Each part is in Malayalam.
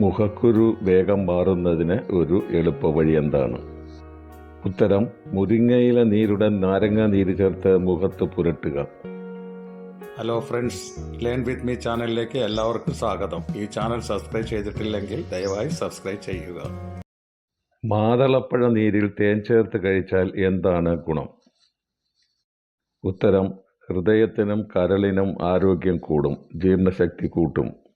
മുഖക്കുരു വേഗം മാറുന്നതിന് ഒരു എളുപ്പവഴി എന്താണ്? ഉത്തരം മുരിങ്ങയില നീരുടൻ നാരങ്ങ നീര് ചേർത്ത് മുഖത്ത് പുരട്ടുക. Hello friends learn with me ചാനലിലേക്ക് എല്ലാവർക്കും സ്വാഗതം. ഈ ചാനൽ സബ്സ്ക്രൈബ് ചെയ്തിട്ടില്ലെങ്കിൽ ദയവായി സബ്സ്ക്രൈബ് ചെയ്യുക. മാതളപ്പഴ നീരിൽ തേൻ ചേർത്ത് കഴിച്ചാൽ എന്താണ് ഗുണം? ഉത്തരം ഹൃദയത്തിനും കരളിനും ആരോഗ്യം കൂടും ജീർണശക്തി കൂട്ടും.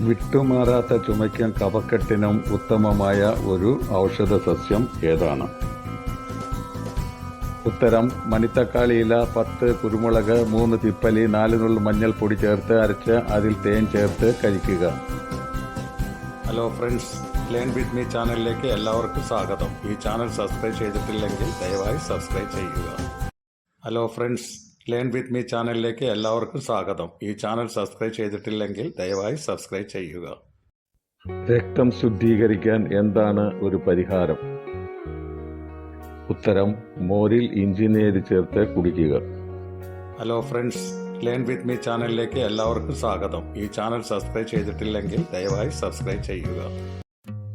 വിട്ടുമാറാത്ത ചുമയ്ക്കും കഫക്കെട്ടിനും ഉത്തമമായ ഒരു ഔഷധ സസ്യം ഏതാണ്? ഉത്തരം മണിത്തക്കാളിയില പത്ത് കുരുമുളക് മൂന്ന് തിപ്പലി നാല് നുള്ളു മഞ്ഞൾപ്പൊടി ചേർത്ത് അരച്ച് അതിൽ തേൻ ചേർത്ത് കഴിക്കുക. Hello friends learn with me ചാനലിലേക്ക് എല്ലാവർക്കും സ്വാഗതം. ഈ ചാനൽ സബ്സ്ക്രൈബ് ചെയ്തിട്ടില്ലെങ്കിൽ ദയവായി സബ്സ്ക്രൈബ് ചെയ്യുക. Hello friends learn with me ചാനലിലേക്ക് എല്ലാവർക്കും സ്വാഗതം. ഈ ചാനൽ സബ്സ്ക്രൈബ് ചെയ്തിട്ടില്ലെങ്കിൽ ദയവായി സബ്സ്ക്രൈബ് ചെയ്യുക. രക്തം ശുദ്ധീകരിക്കാൻ എന്താണ് ഒരു പരിഹാരം? ഉത്തരം മോരിൽ ഇഞ്ചിനീര് ചേർത്ത് കുടിക്കുക. Hello friends learn with me ചാനലിലേക്ക് എല്ലാവർക്കും സ്വാഗതം. ഈ ചാനൽ സബ്സ്ക്രൈബ് ചെയ്തിട്ടില്ലെങ്കിൽ ദയവായി സബ്സ്ക്രൈബ് ചെയ്യുക.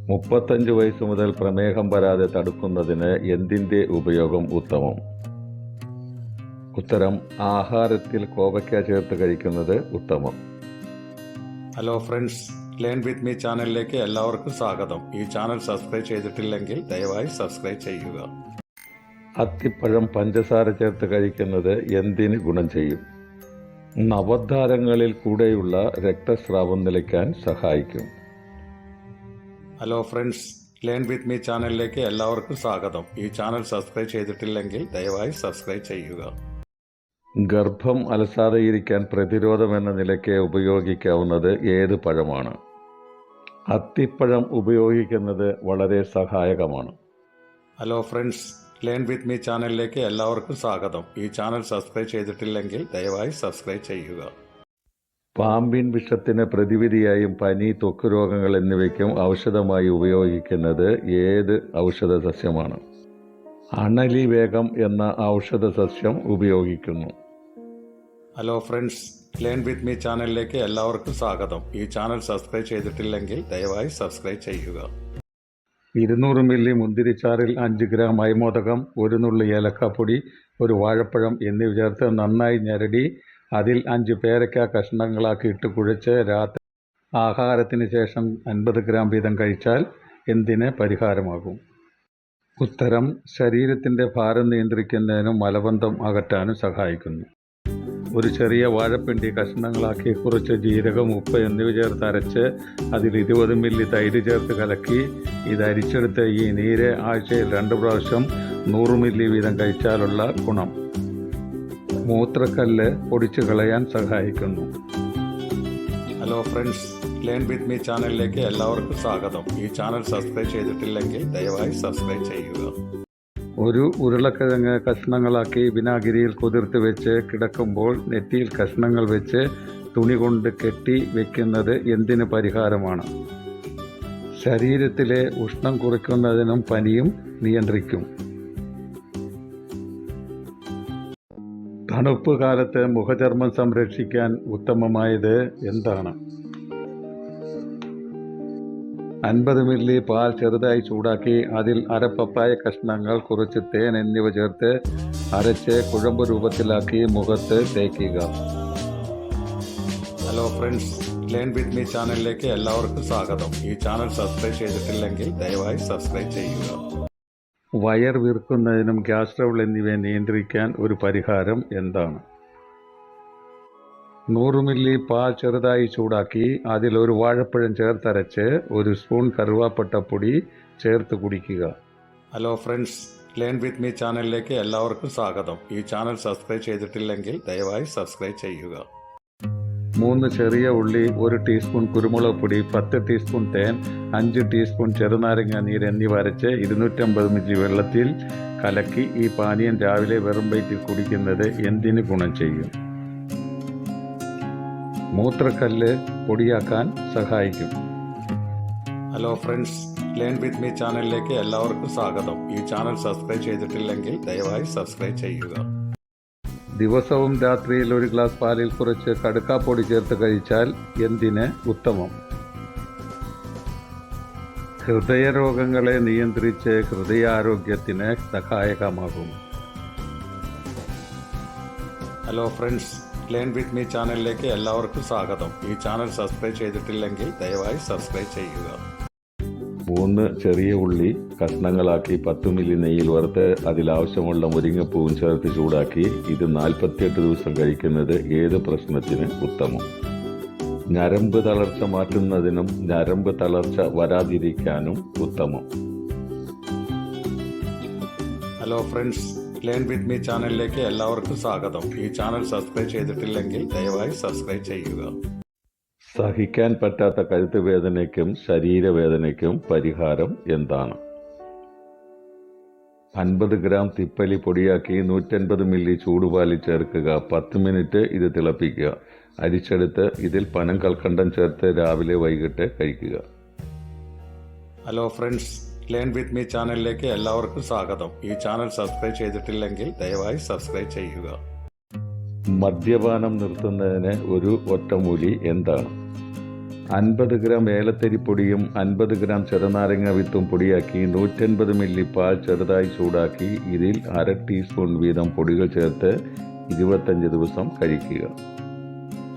മുപ്പത്തഞ്ച് വയസ്സ് മുതൽ പ്രമേഹം വരാതെ തടുക്കുന്നതിന് എന്തിന്റെ ഉപയോഗം ഉത്തമം? ഉത്തരം ആഹാരത്തിൽ കോവയ്ക്ക ചേർത്ത് കഴിക്കുന്നത് ഉത്തമം. Hello friends learn with me ചാനലിലേക്ക് എല്ലാവർക്കും സ്വാഗതം. ഈ ചാനൽ സബ്സ്ക്രൈബ് ചെയ്തിട്ടില്ലെങ്കിൽ ദയവായി സബ്സ്ക്രൈബ് ചെയ്യുക. അത്തിപ്പഴം പഞ്ചസാര ചേർത്ത് കഴിക്കുന്നത് എന്തിന് ഗുണം ചെയ്യും? നവധാരങ്ങളിൽ കൂടെയുള്ള രക്തസ്രാവം നിലയ്ക്കാൻ സഹായിക്കും. Hello friends learn with me ചാനലിലേക്ക് എല്ലാവർക്കും സ്വാഗതം. ഈ ചാനൽ സബ്സ്ക്രൈബ് ചെയ്തിട്ടില്ലെങ്കിൽ ദയവായി സബ്സ്ക്രൈബ് ചെയ്യുക. ഗർഭം അലസാതെയിരിക്കാൻ പ്രതിരോധം എന്ന നിലയ്ക്ക് ഉപയോഗിക്കാവുന്നത് ഏത് പഴമാണ്? അത്തിപ്പഴം ഉപയോഗിക്കുന്നത് വളരെ സഹായകമാണ്. Hello friends learn with me ചാനലിലേക്ക് എല്ലാവർക്കും സ്വാഗതം. ഈ ചാനൽ സബ്സ്ക്രൈബ് ചെയ്തിട്ടില്ലെങ്കിൽ ദയവായി സബ്സ്ക്രൈബ് ചെയ്യുക. പാമ്പിൻ വിഷത്തിന് പ്രതിവിധിയായും പനി ത്വക്ക് രോഗങ്ങൾ എന്നിവയ്ക്കും ഔഷധമായി ഉപയോഗിക്കുന്നത് ഏത് ഔഷധ സസ്യമാണ് അണലി വേഗം എന്ന ഔഷധ സസ്യം ഉപയോഗിക്കുന്നു. Hello friends learn with me ചാനലിലേക്ക് എല്ലാവർക്കും സ്വാഗതം. ഈ ചാനൽ സബ്സ്ക്രൈബ് ചെയ്തിട്ടില്ലെങ്കിൽ ദയവായി സബ്സ്ക്രൈബ് ചെയ്യുക. ഇരുന്നൂറ് മില്ലി മുന്തിരിച്ചാറിൽ അഞ്ച് ഗ്രാം അയമോദകം ഒരു നുള്ളി ഏലക്കാപ്പൊടി ഒരു വാഴപ്പഴം എന്നിവ ചേർത്ത് നന്നായി ഞരടി അതിൽ അഞ്ച് പേരക്ക കഷ്ണങ്ങളാക്കി ഇട്ട് കുഴച്ച് രാത്രി ആഹാരത്തിന് ശേഷം അൻപത് ഗ്രാം വീതം കഴിച്ചാൽ എന്തിന് പരിഹാരമാകും? ഉത്തരം ശരീരത്തിന്റെ ഭാരം നിയന്ത്രിക്കുന്നതിനും മലബന്ധം അകറ്റാനും സഹായിക്കുന്നു. ഒരു ചെറിയ വാഴപ്പിണ്ടി കഷ്ണങ്ങളാക്കി കുറച്ച് ജീരകം ഉപ്പ് എന്നിവ ചേർത്ത് അരച്ച് അതിൽ ഇരുപത് മില്ലി തൈര് ചേർത്ത് കലക്കി. ഇത് അരിച്ചെടുത്ത് ഈ നീര് ആഴ്ചയിൽ രണ്ട് പ്രാവശ്യം നൂറ് മില്ലി വീതം കഴിച്ചാലുള്ള ഗുണം. മൂത്രക്കല്ല് പൊടിച്ചു കളയാൻ സഹായിക്കുന്നു. Hello friends learn with me ചാനലിലേക്ക് എല്ലാവർക്കും സ്വാഗതം. ഈ ചാനൽ സബ്സ്ക്രൈബ് ചെയ്തിട്ടില്ലെങ്കിൽ ദയവായി സബ്സ്ക്രൈബ് ചെയ്യുക. ഒരു ഉരുളക്കിഴങ്ങ് കഷ്ണങ്ങളാക്കി വിനാഗിരിയിൽ കുതിർത്ത് വെച്ച് കിടക്കുമ്പോൾ നെറ്റിയിൽ കഷ്ണങ്ങൾ വെച്ച് തുണി കൊണ്ട് കെട്ടി വെക്കുന്നത് എന്തിന് പരിഹാരമാണ്? ശരീരത്തിലെ ഉഷ്ണം കുറയ്ക്കുന്നതിനും പനിയും നിയന്ത്രിക്കും. തണുപ്പ് കാലത്ത് മുഖചർമ്മം സംരക്ഷിക്കാൻ ഉത്തമമായത് എന്താണ്? അൻപത് മില്ലി പാൽ ചെറുതായി ചൂടാക്കി അതിൽ അരപ്പപ്പായ പപ്പായ കഷ്ണങ്ങൾ കുറച്ച് തേൻ എന്നിവ ചേർത്ത് അരച്ച് കുഴമ്പ് രൂപത്തിലാക്കി മുഖത്ത് തേക്കുക. Hello friends learn with me ചാനലിലേക്ക് എല്ലാവർക്കും സ്വാഗതം. ഈ ചാനൽ സബ്സ്ക്രൈബ് ചെയ്തിട്ടില്ലെങ്കിൽ ദയവായി സബ്സ്ക്രൈബ് ചെയ്യുക. വയർ വീർക്കുന്നതിനും ഗ്യാസ് ട്രബിൾ എന്നിവയെ നിയന്ത്രിക്കാൻ ഒരു പരിഹാരം എന്താണ്? നൂറ് മില്ലി പാൽ ചെറുതായി ചൂടാക്കി അതിൽ ഒരു വാഴപ്പഴം ചേർത്തരച്ച് ഒരു സ്പൂൺ കറുവാപ്പട്ട പൊടി ചേർത്ത് കുടിക്കുക. Hello friends learn with me ചാനലിലേക്ക് എല്ലാവർക്കും സ്വാഗതം. ഈ ചാനൽ സബ്സ്ക്രൈബ് ചെയ്തിട്ടില്ലെങ്കിൽ ദയവായി സബ്സ്ക്രൈബ് ചെയ്യുക. മൂന്ന് ചെറിയ ഉള്ളി ഒരു ടീസ്പൂൺ കുരുമുളക് പൊടി പത്ത് ടീസ്പൂൺ തേൻ അഞ്ച് ടീസ്പൂൺ ചെറുനാരങ്ങ നീര് എന്നിവ അരച്ച് ഇരുന്നൂറ്റമ്പത് മില്ലി വെള്ളത്തിൽ കലക്കി ഈ പാനീയം രാവിലെ വെറും വയറ്റിൽ കുടിക്കുന്നത് എന്തിന് ഗുണം ചെയ്യും? മൂത്രക്കല്ല് പൊടിയാക്കാൻ സഹായിക്കും. Hello friends learn with me ചാനലിലേക്ക് എല്ലാവർക്കും സ്വാഗതം. ഈ ചാനൽ സബ്സ്ക്രൈബ് ചെയ്തിട്ടില്ലെങ്കിൽ ദയവായി സബ്സ്ക്രൈബ് ചെയ്യുക. ദിവസവും രാത്രിയിൽ ഒരു ഗ്ലാസ് പാലിൽ കുറച്ച് കടുക്കാപ്പൊടി ചേർത്ത് കഴിച്ചാൽ എന്തിന് ഉത്തമം? ഹൃദയരോഗങ്ങളെ നിയന്ത്രിച്ച് ഹൃദയാരോഗ്യത്തിന് സഹായകമാകും. Hello friends learn with me ചാനലിലേക്ക് എല്ലാവർക്കും സ്വാഗതം. ഈ ചാനൽ സബ്സ്ക്രൈബ് ചെയ്തിട്ടില്ലെങ്കിൽ ദയവായി സബ്സ്ക്രൈബ് ചെയ്യുക. മൂന്ന് ചെറിയ ഉള്ളി കഷ്ണങ്ങളാക്കി പത്ത് മില്ലി നെയ്യിൽ വറുത്ത് അതിലാവശ്യമുള്ള മുരിങ്ങപ്പൂവും ചേർത്ത് ചൂടാക്കി ഇത് നാൽപ്പത്തിയെട്ട് ദിവസം കഴിക്കുന്നത് ഏത് പ്രശ്നത്തിന് ഉത്തമം? ഞരമ്പ് തളർച്ച മാറ്റുന്നതിനും ഞരമ്പ് തളർച്ച വരാതിരിക്കാനും ഉത്തമം. Hello friends learn with me ചാനലിലേക്ക് എല്ലാവർക്കും സ്വാഗതം. ഈ ചാനൽ സബ്സ്ക്രൈബ് ചെയ്തിട്ടില്ലെങ്കിൽ ദയവായി സബ്സ്ക്രൈബ് ചെയ്യുക. സഹിക്കാൻ പറ്റാത്ത കഴുത്ത് വേദനയ്ക്കും ശരീരവേദനയ്ക്കും പരിഹാരം എന്താണ്? അൻപത് ഗ്രാം തിപ്പലി പൊടിയാക്കി നൂറ്റൻപത് മില്ലി ചൂടുപാലിൽ ചേർക്കുക. പത്ത് മിനിറ്റ് ഇത് തിളപ്പിക്കുക. അരിച്ചെടുത്ത് ഇതിൽ പനം കൽക്കണ്ടം ചേർത്ത് രാവിലെ വൈകിട്ട് കഴിക്കുക. Hello friends learn with me ചാനലിലേക്ക് എല്ലാവർക്കും സ്വാഗതം. ഈ ചാനൽ സബ്സ്ക്രൈബ് ചെയ്തിട്ടില്ലെങ്കിൽ ദയവായി സബ്സ്ക്രൈബ് ചെയ്യുക. മദ്യപാനം നിർത്തുന്നതിന് ഒരു ഒറ്റമൂലി എന്താണ്? അൻപത് ഗ്രാം ഏലത്തരിപ്പൊടിയും അൻപത് ഗ്രാം ചെറുനാരങ്ങ വിത്തും പൊടിയാക്കി നൂറ്റൻപത് മില്ലി പാൽ ചെറുതായി ചൂടാക്കി ഇതിൽ അര ടീസ്പൂൺ വീതം പൊടികൾ ചേർത്ത് ഇരുപത്തഞ്ച് ദിവസം കഴിക്കുക.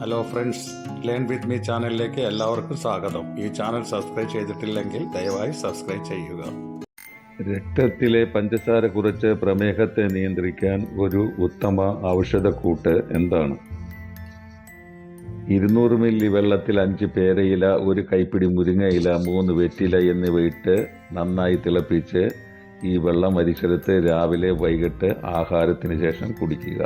Hello friends learn with me ചാനലിലേക്ക് എല്ലാവർക്കും സ്വാഗതം. ഈ ചാനൽ സബ്സ്ക്രൈബ് ചെയ്തിട്ടില്ലെങ്കിൽ ദയവായി സബ്സ്ക്രൈബ് ചെയ്യുക. രക്തത്തിലെ പഞ്ചസാര കുറച്ച് പ്രമേഹത്തെ നിയന്ത്രിക്കാൻ ഒരു ഉത്തമ ഔഷധക്കൂട്ട് എന്താണ്? ഇരുന്നൂറ് മില്ലി വെള്ളത്തിൽ അഞ്ച് പേരയില ഒരു കൈപ്പിടി മുരിങ്ങയില മൂന്ന് വെറ്റില എന്നിവയിട്ട് നന്നായി തിളപ്പിച്ച് ഈ വെള്ളം അരിച്ചെടുത്ത് രാവിലെ വൈകിട്ട് ആഹാരത്തിന് ശേഷം കുടിക്കുക.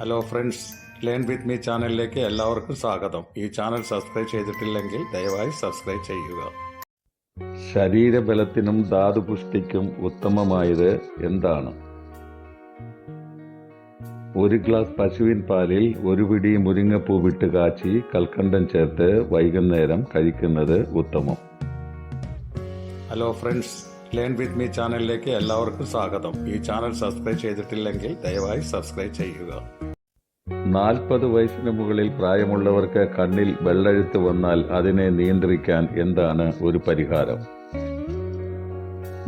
Hello friends learn with me ചാനലിലേക്ക് എല്ലാവർക്കും സ്വാഗതം. ഈ ചാനൽ സബ്സ്ക്രൈബ് ചെയ്തിട്ടില്ലെങ്കിൽ ദയവായി സബ്സ്ക്രൈബ് ചെയ്യുക. ശരീരബലത്തിനും ധാതുപുഷ്ടിക്കും ഉത്തമമായത് എന്താണ്? ഒരു ഗ്ലാസ് പശുവിൻ പാലിൽ ഒരു പിടി മുരിങ്ങപ്പൂ വിട്ട് കാച്ചി കൽക്കണ്ടം ചേർത്ത് വൈകുന്നേരം കഴിക്കുന്നത് ഉത്തമം. Hello friends learn with me ചാനലിലേക്ക് എല്ലാവർക്കും സ്വാഗതം. ഈ ചാനൽ സബ്സ്ക്രൈബ് ചെയ്തിട്ടില്ലെങ്കിൽ ദയവായി സബ്സ്ക്രൈബ് ചെയ്യുക. നാൽപ്പത് വയസ്സിന് മുകളിൽ പ്രായമുള്ളവർക്ക് കണ്ണിൽ വെള്ളഴുത്ത് വന്നാൽ അതിനെ നിയന്ത്രിക്കാൻ എന്താണ് ഒരു പരിഹാരം?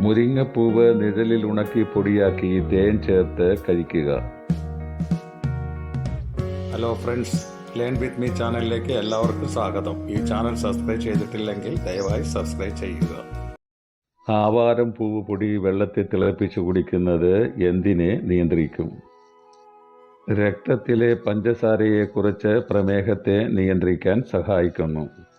മുരിങ്ങപ്പൂവ് നിഴലിൽ ഉണക്കി പൊടിയാക്കി തേൻ ചേർത്ത് കഴിക്കുക. Hello friends learn with me ചാനലിലേക്ക് എല്ലാവർക്കും സ്വാഗതം. ഈ ചാനൽ സബ്സ്ക്രൈബ് ചെയ്തിട്ടില്ലെങ്കിൽ ദയവായി സബ്സ്ക്രൈബ് ചെയ്യുക. ആവാരം പൂവ് പൊടി വെള്ളത്തിൽ തിളപ്പിച്ച് കുടിക്കുന്നത് എന്തിനെ നിയന്ത്രിക്കും? രക്തത്തിലെ പഞ്ചസാരയെക്കുറിച്ച് പ്രമേഹത്തെ നിയന്ത്രിക്കാൻ സഹായിക്കുന്നു.